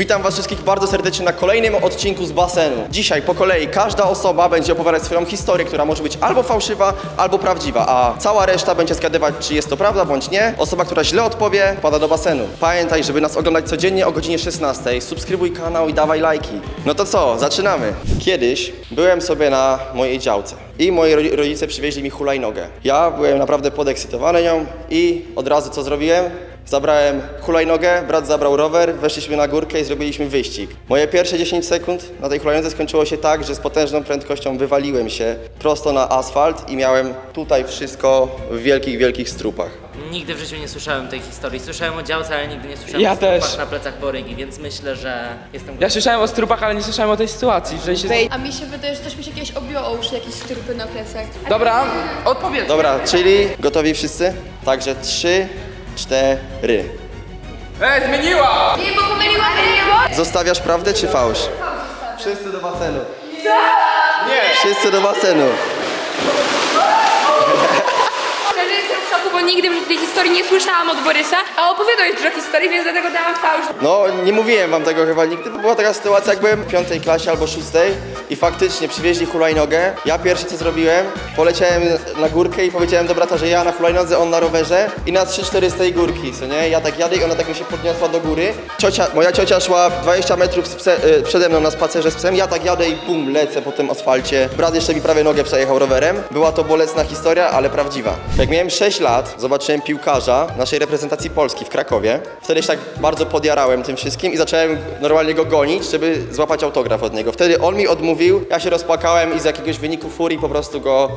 Witam was wszystkich bardzo serdecznie na kolejnym odcinku z basenu. Dzisiaj po kolei każda osoba będzie opowiadać swoją historię, która może być albo fałszywa, albo prawdziwa, a cała reszta będzie zgadywać, czy jest to prawda bądź nie. Osoba, która źle odpowie, pada do basenu. Pamiętaj, żeby nas oglądać codziennie o godzinie 16. Subskrybuj kanał i dawaj lajki. No to co, zaczynamy. Kiedyś byłem sobie na mojej działce i moi ro- rodzice przywieźli mi hulajnogę. Ja byłem naprawdę podekscytowany nią i od razu co zrobiłem? Zabrałem hulajnogę, brat zabrał rower, weszliśmy na górkę i zrobiliśmy wyścig. Moje pierwsze 10 sekund na tej hulajnodze skończyło się tak, że z potężną prędkością wywaliłem się prosto na asfalt i miałem tutaj wszystko w wielkich, wielkich strupach. Nigdy w życiu nie słyszałem tej historii. Słyszałem o działce, ale nigdy nie słyszałem Ja o strupach też. na plecach Borygi, więc myślę, że jestem... Ja słyszałem o strupach, ale nie słyszałem o tej sytuacji, że się... A mi się wydaje, że coś mi się kiedyś obiło o uszy, jakieś strupy na plecach. Dobra, odpowiedz. Dobra, czyli gotowi wszyscy? Także 3, 4. Ej, zmieniła! Nie, bo pomyliłam nie, Zostawiasz prawdę czy fałsz? Wszyscy do basenu. Nie! Wszyscy do basenu. Szczerze jestem w szoku, nigdy w tej historii nie słyszałam od Borysa, a opowiadałeś dużo historii, więc dlatego dałam fałsz. No, nie mówiłem wam tego chyba nigdy, bo była taka sytuacja, jak byłem w piątej klasie albo szóstej i faktycznie przywieźli hulajnogę. Ja pierwsze co zrobiłem, poleciałem na górkę i powiedziałem do brata, że ja na hulajnodze, on na rowerze i na 3-4 z tej górki, co nie? Ja tak jadę i ona tak mi się podniosła do góry. Ciocia, moja ciocia szła 20 metrów z pse, y, przede mną na spacerze z psem, ja tak jadę i bum, lecę po tym asfalcie. Brat jeszcze mi prawie nogę przejechał rowerem. Była to bolesna historia, ale prawdziwa. Jak miałem 6 lat, zobaczyłem piłkarza naszej reprezentacji Polski w Krakowie. Wtedy się tak bardzo podjarałem tym wszystkim i zacząłem normalnie go gonić, żeby złapać autograf od niego. Wtedy on mi odmówił, ja się rozpłakałem i z jakiegoś wyniku furii po prostu go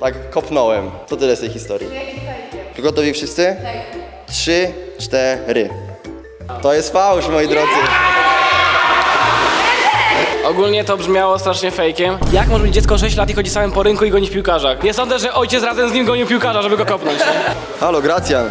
tak kopnąłem. To tyle z tej historii. Gotowi wszyscy? Trzy, cztery. To jest fałsz, moi drodzy. Ogólnie to brzmiało strasznie fejkiem. Jak może mieć dziecko 6 lat i chodzi samym po rynku i goni w piłkarzach? Nie sądzę, że ojciec razem z nim gonił piłkarza, żeby go kopnąć. Halo, Gracjan.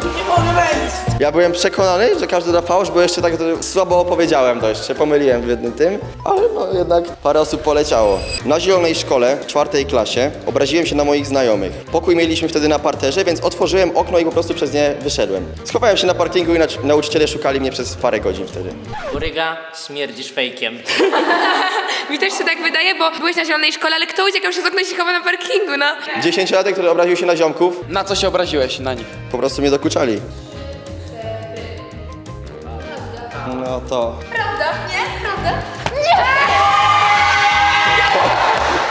Ja byłem przekonany, że każdy da fałsz, bo jeszcze tak to słabo opowiedziałem dość, się pomyliłem w jednym tym, ale no jednak parę osób poleciało. Na zielonej szkole, w czwartej klasie, obraziłem się na moich znajomych. Pokój mieliśmy wtedy na parterze, więc otworzyłem okno i po prostu przez nie wyszedłem. Schowałem się na parkingu i nac- nauczyciele szukali mnie przez parę godzin wtedy. Boryga, śmierdzisz fejkiem. Mi też się tak wydaje, bo byłeś na zielonej szkole, ale kto uciekał się z okna i się chowa na parkingu, no. Dziesięciolatek, który obraził się na ziomków, Na co się obraziłeś na nich? Po prostu mnie dokuczali. No to... Prawda? Nie? Prawda?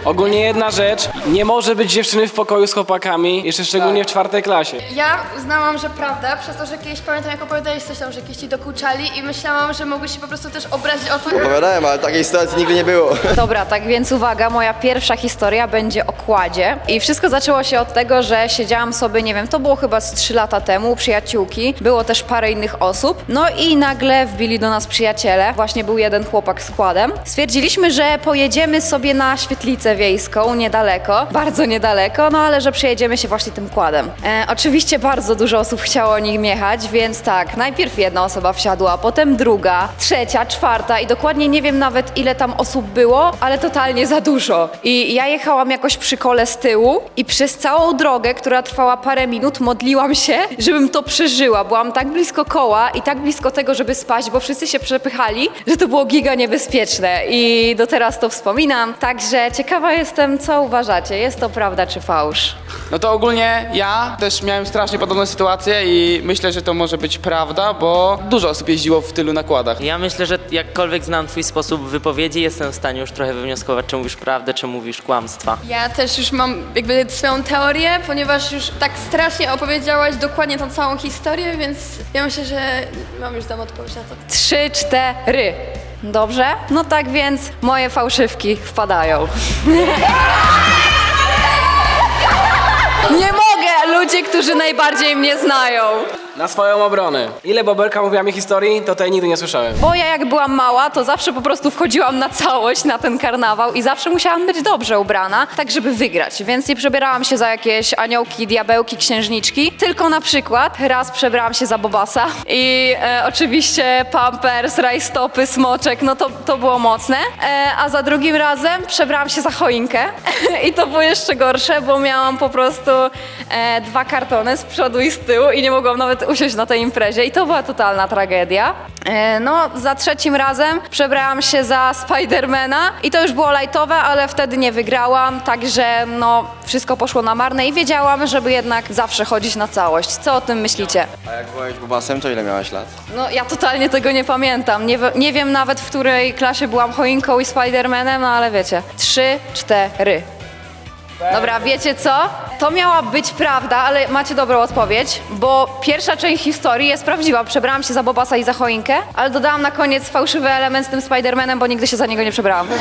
Ogólnie jedna rzecz, nie może być dziewczyny w pokoju z chłopakami, jeszcze szczególnie w czwartej klasie. Ja uznałam, że prawda, przez to, że kiedyś pamiętam, jak opowiadałeś coś tam, że kiedyś ci dokuczali i myślałam, że mogłeś się po prostu też obrazić o to. Opowiadałem, ale takiej sytuacji nigdy nie było. Dobra, tak więc uwaga, moja pierwsza historia będzie o kładzie. I wszystko zaczęło się od tego, że siedziałam sobie, nie wiem, to było chyba z 3 lata temu, u przyjaciółki, było też parę innych osób. No i nagle wbili do nas przyjaciele, właśnie był jeden chłopak z kładem. Stwierdziliśmy, że pojedziemy sobie na świetlicę wiejską, niedaleko, bardzo niedaleko, no ale że przejedziemy się właśnie tym kładem. E, oczywiście bardzo dużo osób chciało nim jechać, więc tak, najpierw jedna osoba wsiadła, potem druga, trzecia, czwarta i dokładnie nie wiem nawet ile tam osób było, ale totalnie za dużo. I ja jechałam jakoś przy kole z tyłu i przez całą drogę, która trwała parę minut, modliłam się, żebym to przeżyła. Byłam tak blisko koła i tak blisko tego, żeby spaść, bo wszyscy się przepychali, że to było giga niebezpieczne i do teraz to wspominam. Także ciekawa jestem, co uważacie, jest to prawda czy fałsz? No to ogólnie ja też miałem strasznie podobną sytuację i myślę, że to może być prawda, bo dużo osób jeździło w tylu nakładach. Ja myślę, że jakkolwiek znam twój sposób wypowiedzi, jestem w stanie już trochę wywnioskować, czy mówisz prawdę, czy mówisz kłamstwa. Ja też już mam jakby swoją teorię, ponieważ już tak strasznie opowiedziałaś dokładnie tą całą historię, więc ja myślę, że mam już tam odpowiedź na to. Trzy, cztery. Dobrze? No tak więc moje fałszywki wpadają. Nie mogę! Ludzie, którzy najbardziej mnie znają. Na swoją obronę. Ile Boberka mówiła mi historii, to tej nigdy nie słyszałem. Bo ja jak byłam mała, to zawsze po prostu wchodziłam na całość na ten karnawał i zawsze musiałam być dobrze ubrana, tak żeby wygrać. Więc nie przebierałam się za jakieś aniołki, diabełki, księżniczki, tylko na przykład raz przebrałam się za Bobasa i e, oczywiście pampers, rajstopy, smoczek, no to, to było mocne. E, a za drugim razem przebrałam się za choinkę i to było jeszcze gorsze, bo miałam po prostu e, dwa kartony z przodu i z tyłu i nie mogłam nawet usiąść na tej imprezie i to była totalna tragedia. E, No, za trzecim razem przebrałam się za Spidermana i to już było lajtowe, ale wtedy nie wygrałam, także no, wszystko poszło na marne i wiedziałam, żeby jednak zawsze chodzić na całość. Co o tym myślicie? A jak byłeś bubasem, to ile miałeś lat? No, ja totalnie tego nie pamiętam. Nie, nie wiem nawet, w której klasie byłam choinką i Spidermanem, no ale wiecie. Trzy, cztery. Dobra, wiecie co? To miała być prawda, ale macie dobrą odpowiedź, bo pierwsza część historii jest prawdziwa. Przebrałam się za Bobasa i za choinkę, ale dodałam na koniec fałszywy element z tym Spidermanem, bo nigdy się za niego nie przebrałam.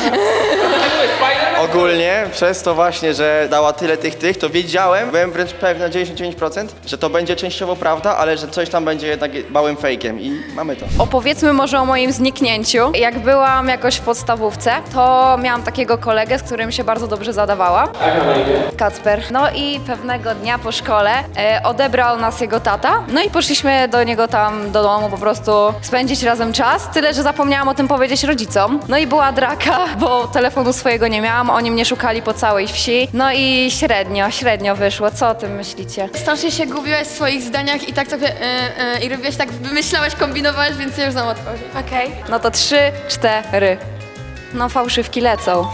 Ogólnie przez to właśnie, że dała tyle tych tych, to wiedziałem, byłem wręcz pewny na 99%, że to będzie częściowo prawda, ale że coś tam będzie jednak małym fejkiem i mamy to. Opowiedzmy może o moim zniknięciu. Jak byłam jakoś w podstawówce, to miałam takiego kolegę, z którym się bardzo dobrze zadawałam. Kacper. No i pewnego dnia po szkole e, odebrał nas jego tata. No i poszliśmy do niego tam do domu po prostu spędzić razem czas. Tyle, że zapomniałam o tym powiedzieć rodzicom. No i była draka, bo telefonu swojego nie miałam. Oni mnie szukali po całej wsi. No i średnio, średnio wyszło. Co o tym myślicie? Strasznie się gubiłaś w swoich zdaniach i tak sobie y, y, i robiłaś tak, wymyślałaś, kombinowałaś, więc ja już znam odpowiedź. Okej. No to trzy, cztery. No fałszywki lecą.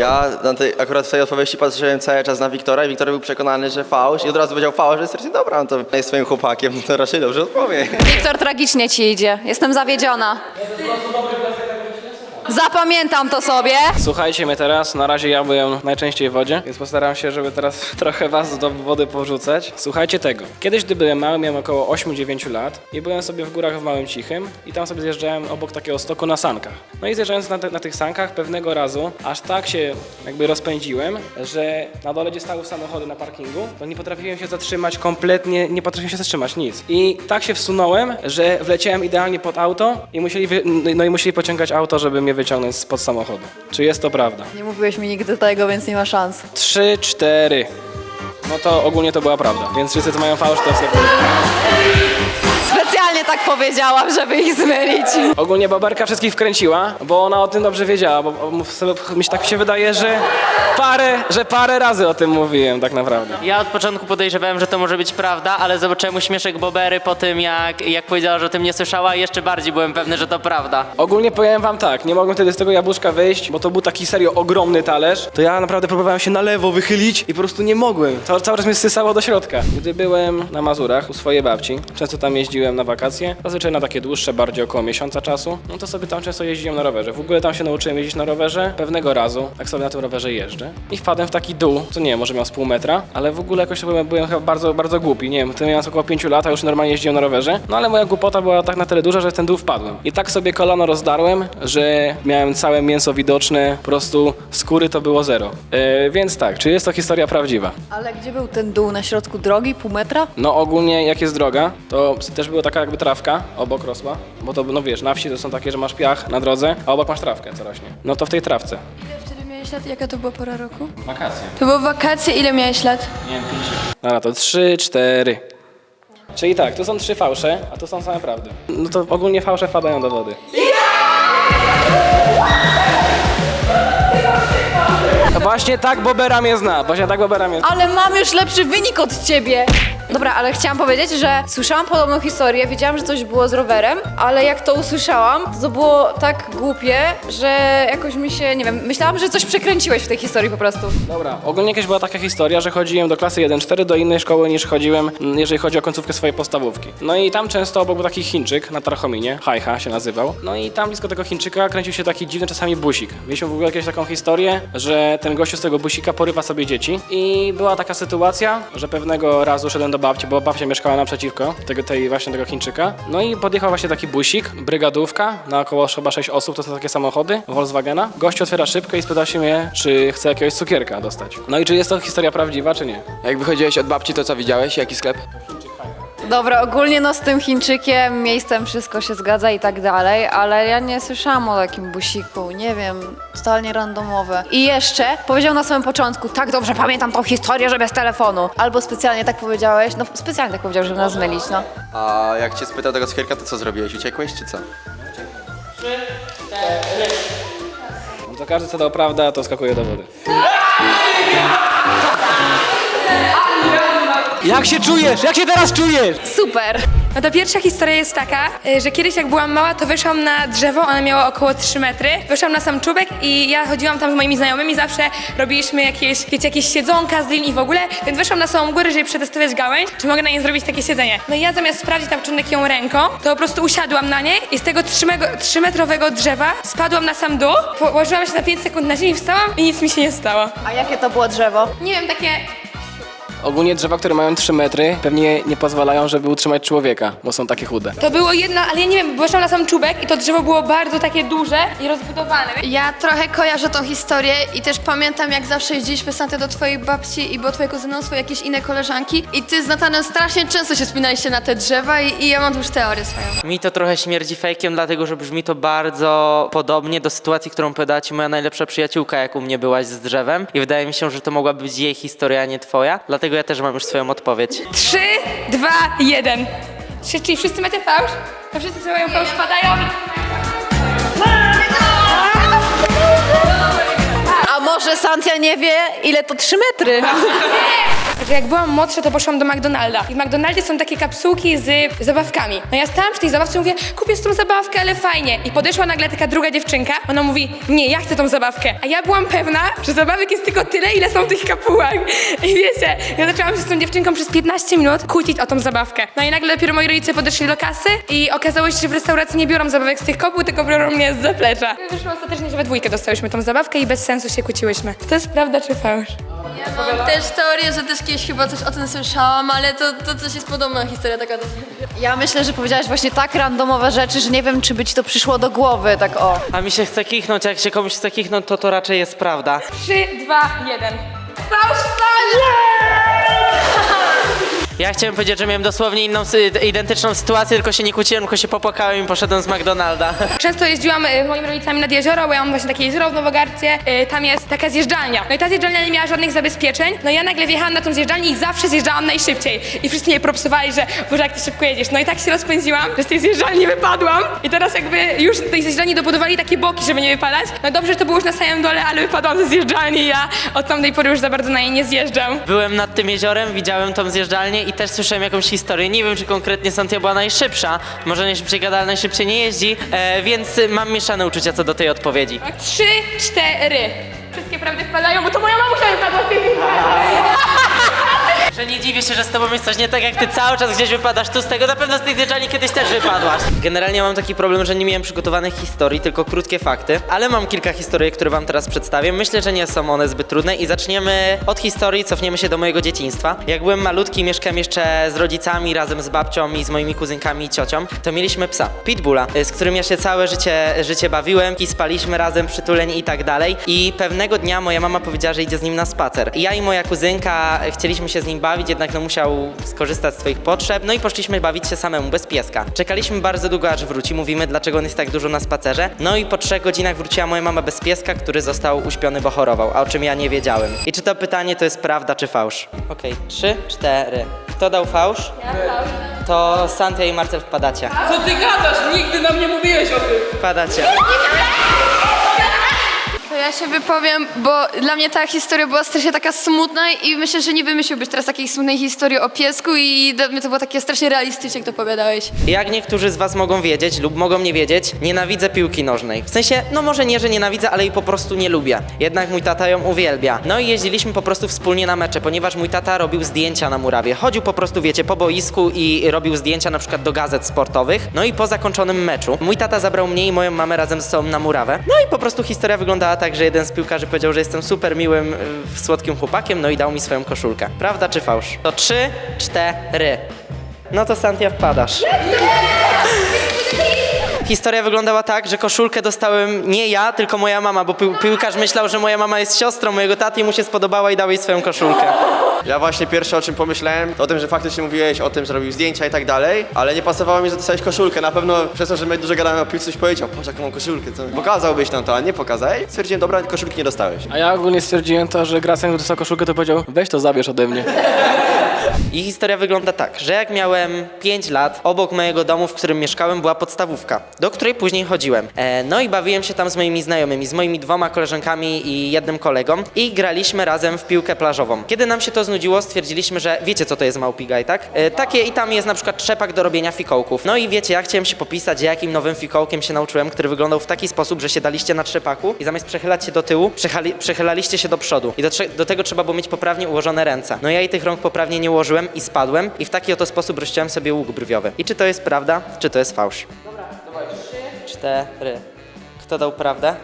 Ja na tej, akurat w tej odpowiedzi patrzyłem cały czas na Wiktora i Wiktor był przekonany, że fałsz i od razu powiedział fałsz, że stwierdził, dobra, no to jest swoim chłopakiem, no to raczej dobrze odpowie. Wiktor, tragicznie ci idzie. Jestem zawiedziona. Zapamiętam to sobie. Słuchajcie mnie teraz, na razie ja byłem najczęściej w wodzie, więc postaram się, żeby teraz trochę was do wody porzucać. Słuchajcie tego. Kiedyś, gdy byłem mały, miałem około 8-9 lat i byłem sobie w górach w Małym Cichym i tam sobie zjeżdżałem obok takiego stoku na sankach. No i zjeżdżając na, te, na tych sankach pewnego razu, aż tak się jakby rozpędziłem, że na dole, gdzie stały samochody na parkingu, to nie potrafiłem się zatrzymać kompletnie, nie potrafiłem się zatrzymać, nic. I tak się wsunąłem, że wleciałem idealnie pod auto i musieli, wy, no i musieli pociągać auto, żeby mnie wyciągnąć spod samochodu. Czy jest to prawda? Nie mówiłeś mi nigdy tego, więc nie ma szans. Trzy, cztery. No to ogólnie to była prawda, więc wszyscy co mają fałsz to sobie... Specjalnie tak powiedziałam, żeby ich zmylić. Ogólnie Boberka wszystkich wkręciła, bo ona o tym dobrze wiedziała, bo bo sobie- mi się tak się wydaje, że parę, że parę razy o tym mówiłem tak naprawdę. Ja od początku podejrzewałem, że to może być prawda, ale zobaczyłem uśmieszek Bobery po tym, jak, jak powiedziała, że o tym nie słyszała i jeszcze bardziej byłem pewny, że to prawda. Ogólnie powiem wam tak, nie mogłem wtedy z tego jabłuszka wyjść, bo to był taki serio ogromny talerz, to ja naprawdę próbowałem się na lewo wychylić i po prostu nie mogłem. To cały czas mnie sysało do środka. Gdy byłem na Mazurach u swojej babci, często tam jeździłem na wakacje, zazwyczaj na takie dłuższe, bardziej około miesiąca czasu, no to sobie tam często jeździłem na rowerze. W ogóle tam się nauczyłem jeździć na rowerze. Pewnego razu, tak sobie na tym rowerze jeżdżę i wpadłem w taki dół, co nie wiem, może miał z pół metra, ale w ogóle jakoś byłem, byłem chyba bardzo, bardzo głupi. Nie wiem, wtedy miałem około 5 lat, a już normalnie jeździłem na rowerze. No ale moja głupota była tak na tyle duża, że w ten dół wpadłem. I tak sobie kolano rozdarłem, że miałem całe mięso widoczne, po prostu skóry to było zero. E, więc tak, czy jest to historia prawdziwa? Ale gdzie był ten dół? Na środku drogi? Pół metra? No ogólnie jak jest droga, to też była taka jakby trawka obok rosła, bo to no wiesz, na wsi to są takie, że masz piach na drodze, a obok masz trawkę co rośnie. No to w tej trawce. Ile wtedy miałeś lat? Jaka to była pora roku? Wakacje. To były wakacje, ile miałeś lat? Nie wiem, pięć. Dobra, to trzy, cztery. Czyli tak, tu są trzy fałsze, a tu są same prawdy. No to ogólnie fałsze wpadają do wody. Właśnie tak Bobera mnie zna, właśnie tak Bobera mnie zna. Ale mam już lepszy wynik od ciebie. Dobra, ale chciałam powiedzieć, że słyszałam podobną historię, wiedziałam, że coś było z rowerem, ale jak to usłyszałam, to, było tak głupie, że jakoś mi się, nie wiem, myślałam, że coś przekręciłeś w tej historii po prostu. Dobra, ogólnie jakaś była taka historia, że chodziłem do klasy 1-4 do innej szkoły niż chodziłem, mm, jeżeli chodzi o końcówkę swojej podstawówki. No i tam często obok był taki Chińczyk na Tarchominie, Hajcha się nazywał. No i tam blisko tego Chińczyka kręcił się taki dziwny czasami busik. Mieliśmy w ogóle jakąś taką historię, że ten gościu z tego busika porywa sobie dzieci i była taka sytuacja, że pewnego razu szedłem do babci, bo babcia mieszkała naprzeciwko tego, tej właśnie tego Chińczyka. No i podjechał właśnie taki busik, brygadówka, na około chyba 6 osób, to są takie samochody Volkswagena. Gościu otwiera szybkę i spytał się mnie, czy chce jakiegoś cukierka dostać. No i czy jest to historia prawdziwa, czy nie? Jak wychodziłeś od babci, to co widziałeś? Jaki sklep? Dobra, ogólnie no z tym Chińczykiem, miejscem wszystko się zgadza i tak dalej, ale ja nie słyszałam o takim busiku, nie wiem, totalnie randomowe. I jeszcze powiedział na samym początku, tak dobrze pamiętam tą historię, że bez telefonu. Albo specjalnie tak powiedziałeś, no specjalnie tak powiedział, żeby nas zmylić, no. A jak cię spytał tego cukierka, to co zrobiłeś? Uciekłeś czy co? No to każdy co dał prawda, to skakuje do wody. Jak się czujesz? Jak się teraz czujesz? Super. No to pierwsza historia jest taka, y, że kiedyś jak byłam mała, to wyszłam na drzewo, ono miało około 3 metry. Wyszłam na sam czubek i ja chodziłam tam z moimi znajomymi, zawsze robiliśmy jakieś, wiecie, jakieś siedzonka z lin i w ogóle, więc wyszłam na samą górę, żeby przetestować gałęź, czy mogę na niej zrobić takie siedzenie. No i ja zamiast sprawdzić na początek ją ręką, to po prostu usiadłam na niej i z tego 3-metrowego drzewa spadłam na sam dół, położyłam się na 5 sekund na ziemi, wstałam i nic mi się nie stało. A jakie to było drzewo? Nie wiem, takie Ogólnie drzewa, które mają 3 metry, pewnie nie pozwalają, żeby utrzymać człowieka, bo są takie chude. To było jedno, ale ja nie wiem, wyszłam na sam czubek i to drzewo było bardzo takie duże i rozbudowane. Ja trochę kojarzę tą historię i też pamiętam, jak zawsze jeździliśmy Santę do twojej babci i było twoje kuzynostwo, jakieś inne koleżanki i ty z Natanem strasznie często się spinaliście na te drzewa i, i ja mam tu już teorię swoją. Mi to trochę śmierdzi fejkiem, dlatego że brzmi to bardzo podobnie do sytuacji, którą powiedziała ci moja najlepsza przyjaciółka, jak u mnie byłaś z drzewem. I wydaje mi się, że to mogła być jej historia, a nie twoja. Dlatego ja też mam już swoją odpowiedź. 3, 2, 1. Trzy, czyli wszyscy macie fałsz? To wszyscy sobie mają fałsz, padają. Może Santia nie wie, ile to 3 metry? Że jak byłam młodsza, to poszłam do McDonalda. I w McDonaldzie są takie kapsułki z zabawkami. No ja stałam przy tej zabawce i mówię, kupię z tą zabawkę, ale fajnie. I podeszła nagle taka druga dziewczynka. Ona mówi, nie, ja chcę tą zabawkę. A ja byłam pewna, że zabawek jest tylko tyle, ile są w tych kapułach. I wiecie, ja zaczęłam się z tą dziewczynką przez 15 minut kłócić o tą zabawkę. No i nagle dopiero moi rodzice podeszli do kasy i okazało się, że w restauracji nie biorą zabawek z tych kopuł, tylko biorą mnie z zaplecza. Wyszło ostatecznie, że we dwójkę dostałyśmy tą zabawkę i bez sensu się kłóciłyśmy. To jest prawda czy fałsz? Ja mam też teorię, że też kiedyś chyba coś o tym słyszałam, ale to, to coś jest podobna historia taka do Ja myślę, że powiedziałaś właśnie tak randomowe rzeczy, że nie wiem, czy by ci to przyszło do głowy, tak o. A mi się chce kichnąć, jak się komuś chce kichnąć, to to raczej jest prawda. 3, 2, 1. Fałsz, fałsz! Ja chciałem powiedzieć, że miałem dosłownie inną, sy- identyczną sytuację, tylko się nie kłóciłem, tylko się popłakałem i poszedłem z McDonalda. Często jeździłam y, moimi rodzicami nad jezioro, bo ja mam właśnie takie jezioro w Nowogardzie. Y, Tam jest taka zjeżdżalnia. No i ta zjeżdżalnia nie miała żadnych zabezpieczeń. No i ja nagle wjechałam na tą zjeżdżalnię i zawsze zjeżdżałam najszybciej. I wszyscy mnie propsowali, że Boże, jak ty szybko jedziesz. No i tak się rozpędziłam, że z tej zjeżdżalni wypadłam. I teraz jakby już z tej zjeżdżalni dobudowali takie boki, żeby nie wypadać. No dobrze, że to było już na samym dole, ale wypadłam ze zjeżdżalni i ja od tamtej pory już za bardzo na niej nie zjeżdżam. Byłem nad tym jeziorem, widziałem tą zjeżdżalnię i też słyszałem jakąś historię. Nie wiem, czy konkretnie Santia była najszybsza. Może najszybciej gada, ale najszybciej nie jeździ, e, więc mam mieszane uczucia co do tej odpowiedzi. Trzy, cztery. Wszystkie prawdy wpadają, bo to moja mamusia wypadła z tej Że nie dziwię się, że z tobą jest coś nie tak, jak ty cały czas gdzieś wypadasz tu z tego, na pewno z tej zjeżdżalni kiedyś też wypadłaś. Generalnie mam taki problem, że nie miałem przygotowanych historii, tylko krótkie fakty, ale mam kilka historii, które wam teraz przedstawię. Myślę, że nie są one zbyt trudne i zaczniemy od historii, cofniemy się do mojego dzieciństwa. Jak byłem malutki, mieszkałem jeszcze z rodzicami, razem z babcią i z moimi kuzynkami i ciocią, to mieliśmy psa, Pitbulla, y, z którym ja się całe życie, życie bawiłem i spaliśmy razem, przytuleni i tak dalej. I pewnego dnia moja mama powiedziała, że idzie z nim na spacer. Ja i moja kuzynka chcieliśmy się z nim bawić, jednak no musiał skorzystać z swoich potrzeb, no i poszliśmy bawić się samemu, bez pieska. Czekaliśmy bardzo długo, aż wróci, mówimy, dlaczego on jest tak dużo na spacerze. No i po trzech godzinach wróciła moja mama bez pieska, który został uśpiony, bo chorował, a o czym ja nie wiedziałem. I czy to pytanie to jest prawda czy fałsz? Okej, trzy, cztery. Kto dał fałsz? Ja To Santia i Marcel wpadacie. Co ty gadasz? Nigdy nam nie mówiłeś o tym. Wpadacie. Ja się wypowiem, bo dla mnie ta historia była strasznie taka smutna i myślę, że nie wymyśliłbyś teraz takiej smutnej historii o piesku i dla mnie to było takie strasznie realistyczne, jak to opowiadałeś. Jak niektórzy z was mogą wiedzieć lub mogą nie wiedzieć, nienawidzę piłki nożnej. W sensie, no może nie, że nienawidzę, ale jej po prostu nie lubię. Jednak mój tata ją uwielbia. No i jeździliśmy po prostu wspólnie na mecze, ponieważ mój tata robił zdjęcia na murawie. Chodził po prostu, wiecie, po boisku i robił zdjęcia na przykład do gazet sportowych. No i po zakończonym meczu mój tata zabrał mnie i moją mamę razem ze sobą na murawę. No i po prostu historia wyglądała tak, że jeden z piłkarzy powiedział, że jestem super miłym, y, słodkim chłopakiem, no i dał mi swoją koszulkę. Prawda czy fałsz? To trzy, cztery. No to Santia wpadasz. Historia wyglądała tak, że koszulkę dostałem nie ja, tylko moja mama, bo pił- piłkarz myślał, że moja mama jest siostrą mojego taty i mu się spodobała i dał jej swoją koszulkę. Ja właśnie pierwsze o czym pomyślałem, to o tym, że faktycznie mówiłeś o tym, że robił zdjęcia i tak dalej, ale nie pasowało mi, że dostałeś koszulkę. Na pewno przez to, że my dużo gadamy o piłce, coś powiedział, patrz jaką mam koszulkę, co pokazałbyś nam to, a nie pokazałeś. Stwierdziłem, dobra, koszulki nie dostałeś. A ja ogólnie stwierdziłem to, że Gracjan dostał koszulkę, to powiedział, weź to zabierz ode mnie. I historia wygląda tak, że jak miałem 5 lat, obok mojego domu, w którym mieszkałem, była podstawówka, do której później chodziłem. E, no i bawiłem się tam z moimi znajomymi, z moimi dwoma koleżankami i jednym kolegą i graliśmy razem w piłkę plażową. Kiedy nam się to znudziło, stwierdziliśmy, że wiecie co to jest małpigaj, tak? E, takie i tam jest na przykład trzepak do robienia fikołków. No i wiecie, ja chciałem się popisać, jakim nowym fikołkiem się nauczyłem, który wyglądał w taki sposób, że się daliście na trzepaku i zamiast przechylać się do tyłu, przechylaliście się do przodu. I do, do tego trzeba było mieć poprawnie ułożone ręce. No ja i tych rąk poprawnie nie ułożyłem i spadłem i w taki oto sposób rozciąłem sobie łuk brwiowy. I czy to jest prawda, czy to jest fałsz? Dobra, dawaj. Trzy, cztery. Kto dał prawdę?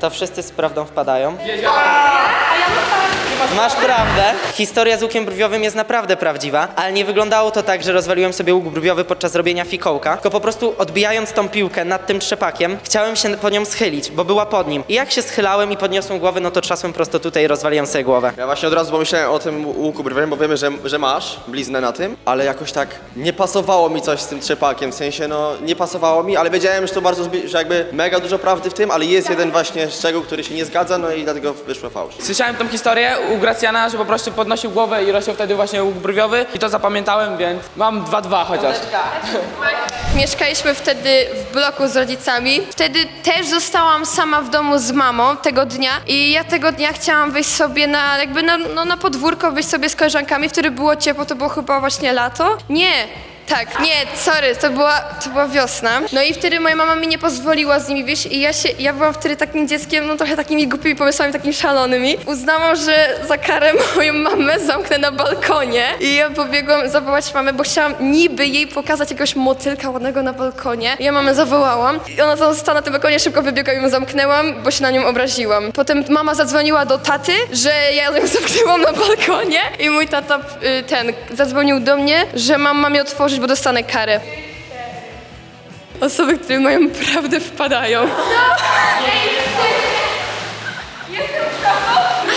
To wszyscy z prawdą wpadają. Masz prawdę. Historia z łukiem brwiowym jest naprawdę prawdziwa, ale nie wyglądało to tak, że rozwaliłem sobie łuk brwiowy podczas robienia fikołka, tylko po prostu odbijając tą piłkę nad tym trzepakiem, chciałem się po nią schylić, bo była pod nim. I jak się schylałem i podniosłem głowę, no to trzasłem prosto tutaj i rozwaliłem sobie głowę. Ja właśnie od razu pomyślałem o tym łuku brwiowym, bo wiemy, że, że masz bliznę na tym, ale jakoś tak nie pasowało mi coś z tym trzepakiem, w sensie no nie pasowało mi, ale wiedziałem, że to bardzo, zbi- że jakby mega dużo prawdy w tym, ale jest jeden właśnie szczegół, który się nie zgadza, no i dlatego wyszło fałsz. Słyszałem tą historię Gracjana, że po prostu podnosił głowę i rozciął wtedy właśnie łuk brwiowy i to zapamiętałem, więc mam 2-2 chociaż. Mieszkaliśmy wtedy w bloku z rodzicami. Wtedy też zostałam sama w domu z mamą tego dnia i ja tego dnia chciałam wyjść sobie na jakby na, no, na podwórko, wyjść sobie z koleżankami, wtedy było ciepło, to było chyba właśnie lato. Nie, tak, nie, sorry, to była, to była wiosna. No i wtedy moja mama mi nie pozwoliła z nimi wyjść i ja się, ja byłam wtedy takim dzieckiem, no trochę takimi głupimi pomysłami, takimi szalonymi. Uznałam, że za karę moją mamę zamknę na balkonie i ja pobiegłam zawołać mamę, bo chciałam niby jej pokazać jakiegoś motylka ładnego na balkonie. Ja mamę zawołałam i ona tam stała na tym balkonie, szybko wybiegła i ją zamknęłam, bo się na nią obraziłam. Potem mama zadzwoniła do taty, że ja ją zamknęłam na balkonie i mój tata y, ten zadzwonił do mnie, że mam mamie otworzyć, bo dostanę karę. Osoby, które mają prawdę wpadają.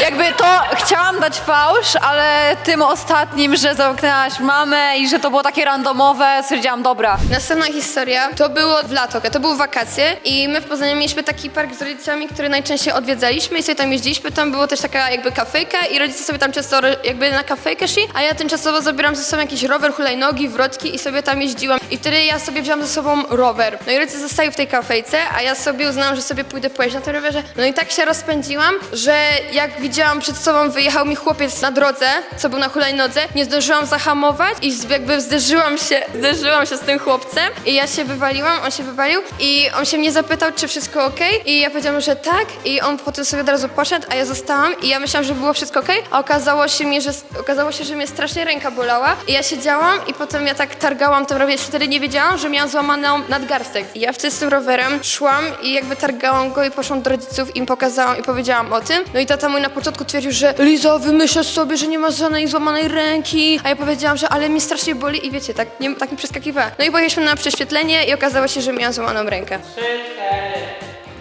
Jakby to chciałam dać fałsz, ale tym ostatnim, że zamknęłaś mamę i że to było takie randomowe, stwierdziłam, dobra. Następna historia to było w lato, to były wakacje i my w Poznaniu mieliśmy taki park z rodzicami, który najczęściej odwiedzaliśmy i sobie tam jeździliśmy. Tam było też taka jakby kafejka i rodzice sobie tam często jakby na kafejkę szli, a ja tymczasowo zabieram ze sobą jakiś rower, hulajnogi, wrotki i sobie tam jeździłam. I wtedy ja sobie wziąłam ze sobą rower. No i rodzice zostali w tej kafejce, a ja sobie uznałam, że sobie pójdę pojeździć na tym rowerze. No i tak się rozpędziłam, że jak widziałam przed sobą wyjechał mi chłopiec na drodze, co był na hulajnodze, nie zdążyłam zahamować i jakby zderzyłam się, zderzyłam się z tym chłopcem. I ja się wywaliłam, on się wywalił i on się mnie zapytał, czy wszystko ok i ja powiedziałam, że tak. I on potem sobie od razu poszedł, a ja zostałam. I ja myślałam, że było wszystko ok, a okazało się mi, że okazało się, że mnie strasznie ręka bolała. I ja siedziałam i potem ja tak targałam tym rowerem, wtedy nie wiedziałam, że miałam złamaną nadgarstek. I ja wtedy z tym rowerem szłam i jakby targałam go i poszłam do rodziców im pokazałam i powiedziałam o tym, no i tata mój na początku twierdził, że Lizo, wymyślasz sobie, że nie masz żadnej złamanej ręki, a ja powiedziałam, że ale mi strasznie boli i wiecie, tak, nie, tak mi przeskakiwała. No i pojechaliśmy na prześwietlenie i okazało się, że miałam złamaną rękę.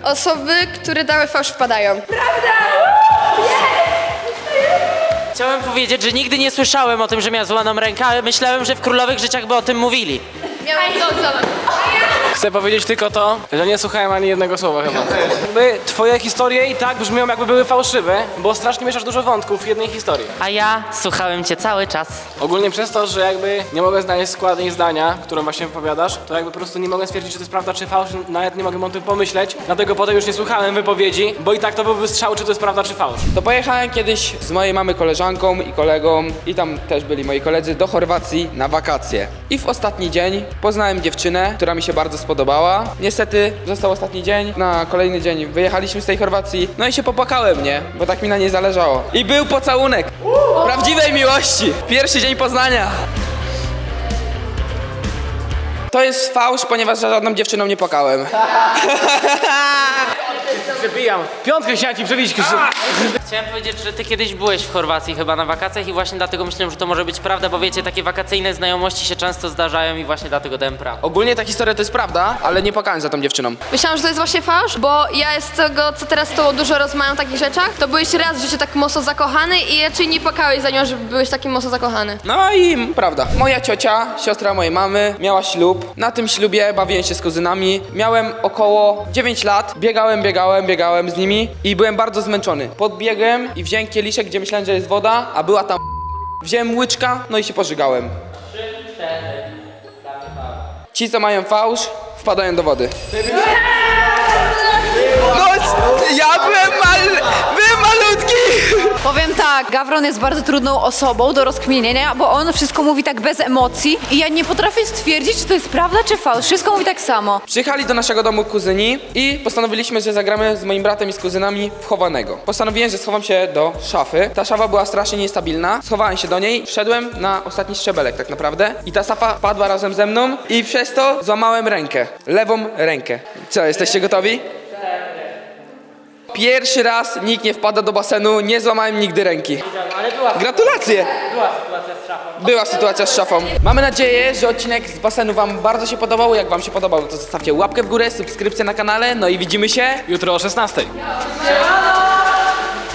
Osoby, które dały fałsz wpadają. Chciałem powiedzieć, że nigdy nie słyszałem o tym, że miał złamaną rękę, ale myślałem, że w królowych życiach by o tym mówili. Miałam złamaną. Chcę powiedzieć tylko to, że nie słuchałem ani jednego słowa chyba. Jakby twoje historie i tak brzmią jakby były fałszywe, bo strasznie mieszasz dużo wątków w jednej historii. A ja słuchałem cię cały czas. Ogólnie przez to, że jakby nie mogę znaleźć składnej zdania, którą właśnie wypowiadasz, to jakby po prostu nie mogę stwierdzić, czy to jest prawda, czy fałsz, nawet nie mogę o tym pomyśleć, dlatego potem już nie słuchałem wypowiedzi, bo i tak to byłby strzał, czy to jest prawda, czy fałsz. To pojechałem kiedyś z mojej mamy koleżanką i kolegą i tam też byli moi koledzy do Chorwacji na wakacje. I w ostatni dzień poznałem dziewczynę, która mi się bardzo spodobała. Niestety został ostatni dzień, na kolejny dzień wyjechaliśmy z tej Chorwacji, no i się popłakałem, nie? Bo tak mi na niej zależało. I był pocałunek prawdziwej miłości. Pierwszy dzień Poznania. To jest fałsz, ponieważ żadną dziewczyną nie płakałem. Przebijam. Piątkę chciałem ci przebić. Chciałem powiedzieć, że ty kiedyś byłeś w Chorwacji chyba na wakacjach i właśnie dlatego myślałem, że to może być prawda, bo wiecie, takie wakacyjne znajomości się często zdarzają i właśnie dlatego dałem prawdę. Ogólnie ta historia to jest prawda, ale nie płakałem za tą dziewczyną. Myślałam, że to jest właśnie fałsz, bo ja z tego, co teraz to dużo rozmawiam o takich rzeczach, to byłeś raz w życiu tak mocno zakochany i raczej nie płakałeś za nią, że byłeś taki mocno zakochany. No i prawda. Moja ciocia, siostra mojej mamy, miała ślub. Na tym ślubie bawiłem się z kuzynami. Miałem około 9 lat. Biegałem, biegałem, biegałem z nimi i byłem bardzo zmęczony. Podbiegłem i wziąłem kieliszek, gdzie myślałem, że jest woda, a była tam Wziąłem łyczka, no i się pożygałem. Ci, co mają fałsz, wpadają do wody. No, ja byłem, mal! Powiem tak, Gawron jest bardzo trudną osobą do rozkminienia, bo on wszystko mówi tak bez emocji i ja nie potrafię stwierdzić, czy to jest prawda, czy fałsz. Wszystko mówi tak samo. Przyjechali do naszego domu kuzyni i postanowiliśmy, że zagramy z moim bratem i z kuzynami w chowanego. Postanowiłem, że schowam się do szafy. Ta szafa była strasznie niestabilna. Schowałem się do niej, wszedłem na ostatni szczebelek tak naprawdę i ta szafa padła razem ze mną i przez to złamałem rękę. Lewą rękę. Co, jesteście gotowi? Pierwszy raz nikt nie wpada do basenu, nie złamałem nigdy ręki. Ale była, Gratulacje! była sytuacja z szafą. Była sytuacja z szafą. Mamy nadzieję, że odcinek z basenu Wam bardzo się podobał. Jak Wam się podobał, to zostawcie łapkę w górę, subskrypcję na kanale. No i widzimy się Jutro o 16. Siemano!